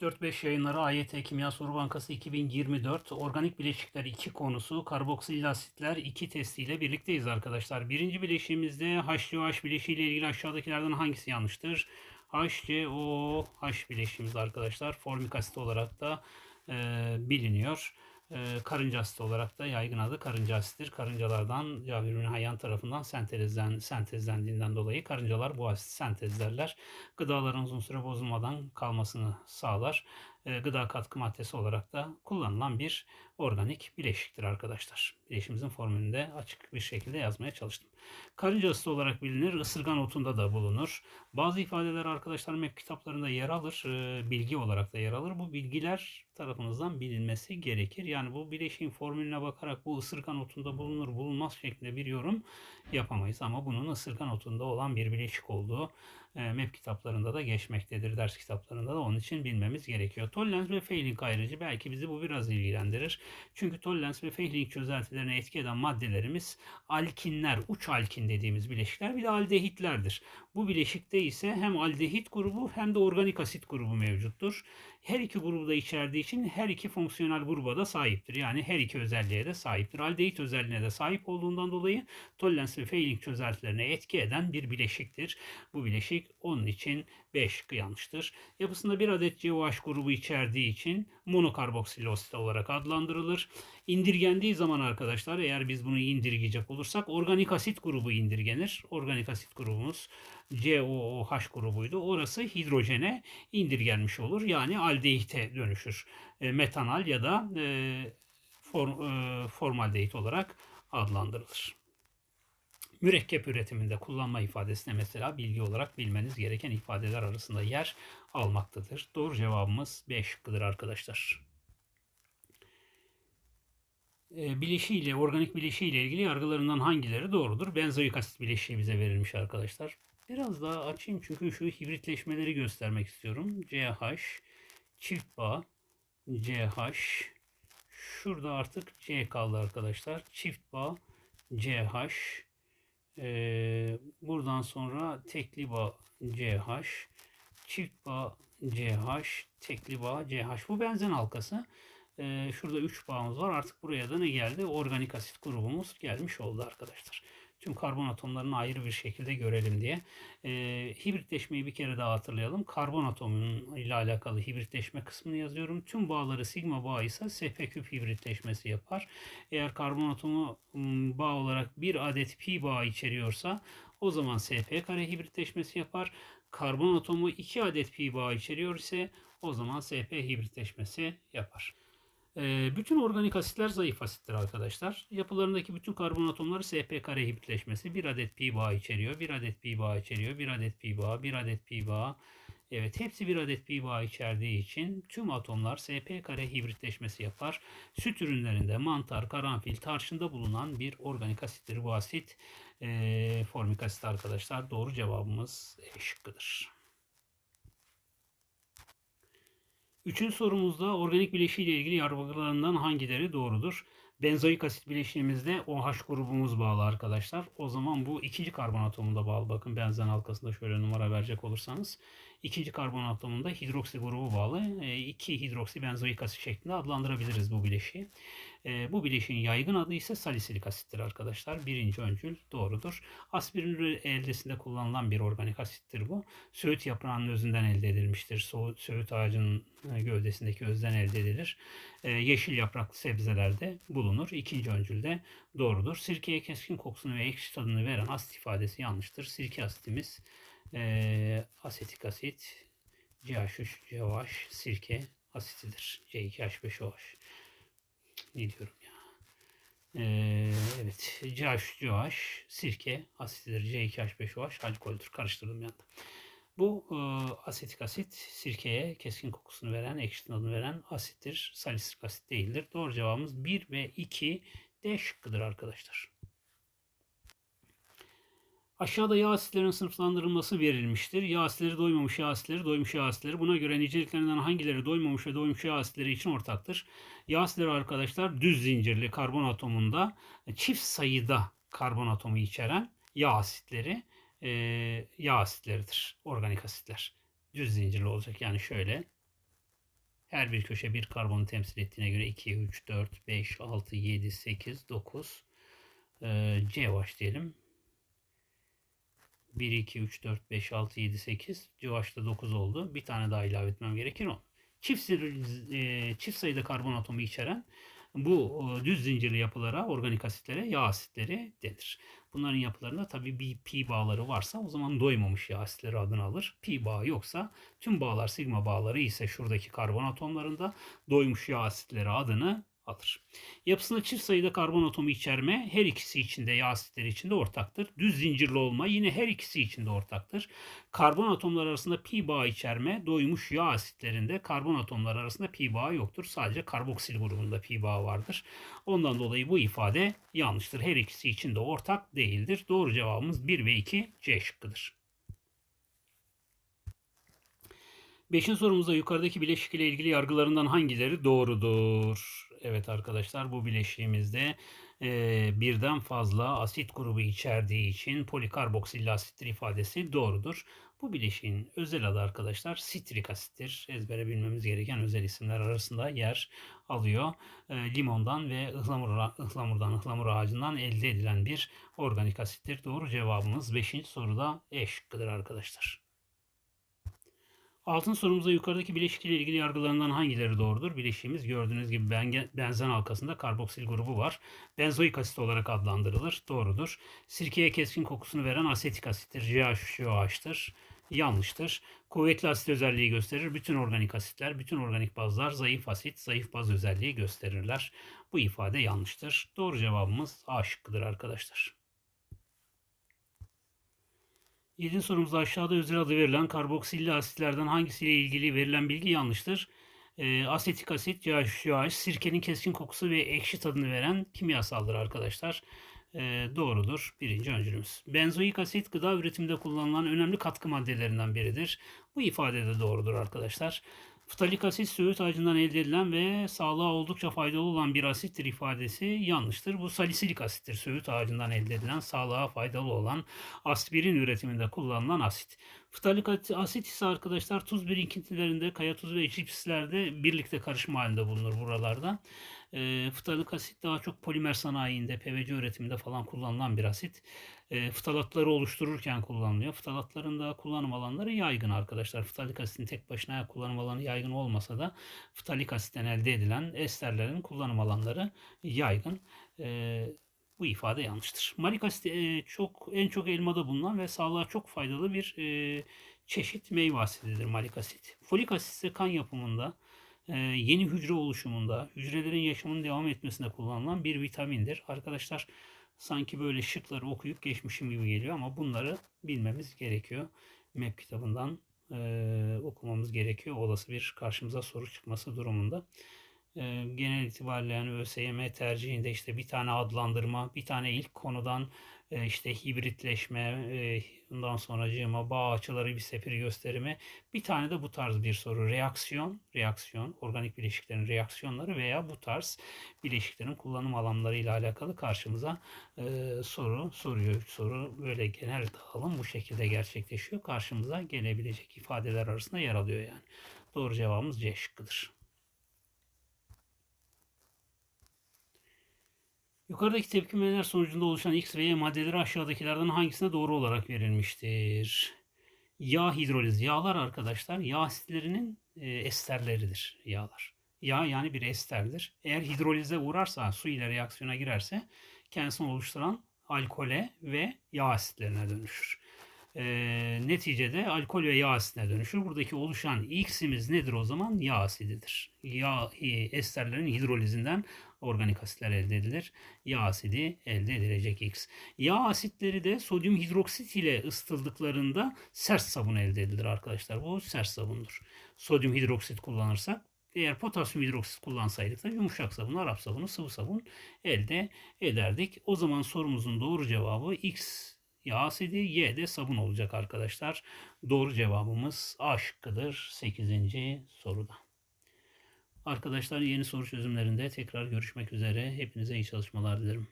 345 yayınları AYT Kimya Soru Bankası 2024 Organik Bileşikler 2 konusu karboksil asitler 2 testiyle birlikteyiz arkadaşlar. Birinci bileşiğimizde HCOH bileşiği ile ilgili aşağıdakilerden hangisi yanlıştır? HCOH bileşiğimiz arkadaşlar formik asit olarak da e, biliniyor. E, karınca asiti olarak da yaygın adı karınca asittir. Karıncalardan Cabir Hayyan tarafından sentezlen, sentezlendiğinden dolayı karıncalar bu asiti sentezlerler. Gıdaların uzun süre bozulmadan kalmasını sağlar. E, gıda katkı maddesi olarak da kullanılan bir organik bileşiktir arkadaşlar. Bileşimizin formülünde açık bir şekilde yazmaya çalıştım. Karınca asiti olarak bilinir. Isırgan otunda da bulunur. Bazı ifadeler arkadaşlar MEP kitaplarında yer alır. e, bilgi olarak da yer alır. Bu bilgiler tarafınızdan bilinmesi gerekir. Yani bu bileşiğin formülüne bakarak bu ısırgan otunda bulunur bulunmaz şeklinde bir yorum yapamayız. Ama bunun ısırgan otunda olan bir bileşik olduğu e, MEP kitaplarında da geçmektedir. Ders kitaplarında da onun için bilmemiz gerekiyor. Tollens ve Fehling ayrıcı belki bizi bu biraz ilgilendirir. Çünkü Tollens ve Fehling çözeltilerine etki eden maddelerimiz alkinler, uç alkin dediğimiz bileşikler bir de aldehitlerdir. Bu bileşikte ise hem aldehit grubu hem de organik asit grubu mevcuttur. Her iki grubu da içerdiği için her iki fonksiyonel gruba da sahiptir. Yani her iki özelliğe de sahiptir. Aldehit özelliğine de sahip olduğundan dolayı Tollens ve Fehling çözeltilerine etki eden bir bileşiktir. Bu bileşik onun için 5 yanlıştır. Yapısında bir adet COH grubu içerdiği için monokarboksilozit olarak adlandırılır. İndirgendiği zaman arkadaşlar eğer biz bunu indirgeyecek olursak organik asit grubu indirgenir. Organik asit grubumuz COOH grubuydu. Orası hidrojene indirgenmiş olur. Yani aldehite dönüşür. E, metanal ya da e, form, e, formaldehit olarak adlandırılır. Mürekkep üretiminde kullanma ifadesine mesela bilgi olarak bilmeniz gereken ifadeler arasında yer almaktadır. Doğru cevabımız B şıkkıdır arkadaşlar. E, bileşiğiyle, organik bileşiğiyle ilgili yargılarından hangileri doğrudur? Benzoik asit bileşiği bize verilmiş arkadaşlar. Biraz daha açayım çünkü şu hibritleşmeleri göstermek istiyorum. CH, çift bağ, CH, şurada artık C kaldı arkadaşlar. Çift bağ, CH, ee, buradan sonra tekli bağ CH, çift bağ CH, tekli bağ CH. Bu benzen halkası. Ee, şurada 3 bağımız var. Artık buraya da ne geldi? Organik asit grubumuz gelmiş oldu arkadaşlar. Tüm karbon atomlarını ayrı bir şekilde görelim diye. E, hibritleşmeyi bir kere daha hatırlayalım. Karbon atomunun ile alakalı hibritleşme kısmını yazıyorum. Tüm bağları sigma bağı ise sp küp hibritleşmesi yapar. Eğer karbon atomu bağ olarak bir adet pi bağı içeriyorsa o zaman sp kare hibritleşmesi yapar. Karbon atomu 2 adet pi bağı içeriyor ise o zaman sp hibritleşmesi yapar. Ee, bütün organik asitler zayıf asittir arkadaşlar. Yapılarındaki bütün karbon atomları sp kare hibritleşmesi. Bir adet pi bağ içeriyor. Bir adet pi bağ içeriyor. Bir adet pi bağ. Bir adet pi bağ. Evet hepsi bir adet pi bağ içerdiği için tüm atomlar sp kare hibritleşmesi yapar. Süt ürünlerinde mantar, karanfil, tarçında bulunan bir organik asittir. Bu asit e, formik asit arkadaşlar. Doğru cevabımız E şıkkıdır. Üçüncü sorumuzda organik bileşiği ile ilgili yargılarından hangileri doğrudur? Benzoik asit bileşiğimizde OH grubumuz bağlı arkadaşlar. O zaman bu ikinci karbon atomunda bağlı. Bakın benzen halkasında şöyle numara verecek olursanız. İkinci karbon atomunda hidroksi grubu bağlı. 2 e, hidroksi benzoik asit şeklinde adlandırabiliriz bu bileşiği. E, bu bileşiğin yaygın adı ise salisilik asittir arkadaşlar. Birinci öncül doğrudur. Aspirin eldesinde kullanılan bir organik asittir bu. Söğüt yaprağının özünden elde edilmiştir. Söğüt ağacının e, gövdesindeki özden elde edilir. Yeşil yapraklı sebzelerde bulunur. İkinci öncülde doğrudur. Sirkeye keskin kokusunu ve ekşi tadını veren asit ifadesi yanlıştır. Sirke asitimiz e, asetik asit, CH3, COH, sirke asitidir. C2H5OH. Ne diyorum ya? Ee, evet. CH3COH sirke asitidir. C2H5OH alkoldür. Karıştırdım yanında. Bu e, asetik asit sirkeye keskin kokusunu veren, ekşi tadını veren asittir. Salisylik asit değildir. Doğru cevabımız 1 ve 2 D şıkkıdır arkadaşlar. Aşağıda yağ asitlerin sınıflandırılması verilmiştir. Yağ asitleri doymamış yağ asitleri, doymuş yağ asitleri. Buna göre niceliklerinden hangileri doymamış ve doymuş yağ asitleri için ortaktır? Yağ asitleri arkadaşlar düz zincirli karbon atomunda çift sayıda karbon atomu içeren yağ asitleri e, yağ asitleridir. Organik asitler. Düz zincirli olacak. Yani şöyle Her bir köşe bir karbonu temsil ettiğine göre 2, 3, 4, 5, 6, 7, 8, 9. Ee, COH diyelim. 1, 2, 3, 4, 5, 6, 7, 8. COH'da 9 oldu. Bir tane daha ilave etmem gerekir o. Çift, e, çift sayıda karbon atomu içeren bu düz zincirli yapılara, organik asitlere yağ asitleri denir. Bunların yapılarında tabii bir pi bağları varsa o zaman doymamış yağ asitleri adını alır. Pi bağı yoksa tüm bağlar sigma bağları ise şuradaki karbon atomlarında doymuş yağ asitleri adını alır. Yapısında çift sayıda karbon atomu içerme her ikisi içinde yağ asitleri içinde ortaktır. Düz zincirli olma yine her ikisi içinde ortaktır. Karbon atomları arasında pi bağı içerme doymuş yağ asitlerinde karbon atomları arasında pi bağı yoktur. Sadece karboksil grubunda pi bağı vardır. Ondan dolayı bu ifade yanlıştır. Her ikisi için de ortak değildir. Doğru cevabımız 1 ve 2 C şıkkıdır. Beşinci sorumuzda yukarıdaki bileşik ile ilgili yargılarından hangileri doğrudur? Evet arkadaşlar bu bileşiğimizde e, birden fazla asit grubu içerdiği için polikarboksilli asittir ifadesi doğrudur. Bu bileşiğin özel adı arkadaşlar sitrik asittir. Ezbere bilmemiz gereken özel isimler arasında yer alıyor. E, limondan ve ıhlamur, ıhlamurdan, ıhlamur ağacından elde edilen bir organik asittir. Doğru cevabımız 5. soruda E şıkkıdır arkadaşlar. Altın sorumuzda yukarıdaki bileşik ile ilgili yargılarından hangileri doğrudur? Bileşiğimiz gördüğünüz gibi benzen halkasında karboksil grubu var. Benzoik asit olarak adlandırılır. Doğrudur. Sirkeye keskin kokusunu veren asetik asittir. CH3OH'tır. Yanlıştır. Kuvvetli asit özelliği gösterir. Bütün organik asitler, bütün organik bazlar zayıf asit, zayıf baz özelliği gösterirler. Bu ifade yanlıştır. Doğru cevabımız A şıkkıdır arkadaşlar. Yedinci sorumuzda aşağıda özel adı verilen karboksilli asitlerden hangisiyle ilgili verilen bilgi yanlıştır? E, asetik asit, CH3OH, sirkenin keskin kokusu ve ekşi tadını veren kimyasaldır arkadaşlar. E, doğrudur. Birinci öncülümüz. Benzoik asit gıda üretiminde kullanılan önemli katkı maddelerinden biridir. Bu ifade de doğrudur arkadaşlar. Ftalik asit söğüt ağacından elde edilen ve sağlığa oldukça faydalı olan bir asittir ifadesi yanlıştır. Bu salisilik asittir. Söğüt ağacından elde edilen sağlığa faydalı olan aspirin üretiminde kullanılan asit. Ftalik asit ise arkadaşlar tuz birikintilerinde, kaya tuzu ve çipslerde birlikte karışma halinde bulunur buralarda. E, ftalik asit daha çok polimer sanayinde, PVC üretiminde falan kullanılan bir asit. E, ftalatları oluştururken kullanılıyor. Ftalatların da kullanım alanları yaygın arkadaşlar. Ftalik asitin tek başına kullanım alanı yaygın olmasa da ftalik asitten elde edilen esterlerin kullanım alanları yaygın. E, bu ifade yanlıştır. Malik asit e, çok en çok elmada bulunan ve sağlığa çok faydalı bir e, çeşit meyve asididir malik asit. Folik asit ise kan yapımında, yeni hücre oluşumunda, hücrelerin yaşamının devam etmesinde kullanılan bir vitamindir. Arkadaşlar sanki böyle şıkları okuyup geçmişim gibi geliyor ama bunları bilmemiz gerekiyor. MEP kitabından e, okumamız gerekiyor. Olası bir karşımıza soru çıkması durumunda genel itibariyle yani ÖSYM tercihinde işte bir tane adlandırma, bir tane ilk konudan işte hibritleşme, ondan sonracığıma bağ açıları bir sepir gösterimi, bir tane de bu tarz bir soru. Reaksiyon, reaksiyon, organik bileşiklerin reaksiyonları veya bu tarz bileşiklerin kullanım alanları ile alakalı karşımıza soru soruyor. Soru böyle genel dağılım bu şekilde gerçekleşiyor. Karşımıza gelebilecek ifadeler arasında yer alıyor yani. Doğru cevabımız C şıkkıdır. Yukarıdaki tepkimeler sonucunda oluşan X ve Y maddeleri aşağıdakilerden hangisine doğru olarak verilmiştir? Yağ hidroliz. Yağlar arkadaşlar yağ asitlerinin e, esterleridir yağlar. Yağ yani bir esterdir. Eğer hidrolize uğrarsa su ile reaksiyona girerse kendisini oluşturan alkole ve yağ asitlerine dönüşür. E, neticede alkol ve yağ asitine dönüşür. Buradaki oluşan X'imiz nedir o zaman? Yağ asididir. Yağ e, esterlerin hidrolizinden organik asitler elde edilir. Yağ asidi elde edilecek X. Yağ asitleri de sodyum hidroksit ile ısıtıldıklarında sert sabun elde edilir arkadaşlar. Bu sert sabundur. Sodyum hidroksit kullanırsak eğer potasyum hidroksit kullansaydık da yumuşak sabun, Arap sabunu, sıvı sabun elde ederdik. O zaman sorumuzun doğru cevabı X yağ asidi, Y de sabun olacak arkadaşlar. Doğru cevabımız A şıkkıdır 8. soruda. Arkadaşlar yeni soru çözümlerinde tekrar görüşmek üzere. Hepinize iyi çalışmalar dilerim.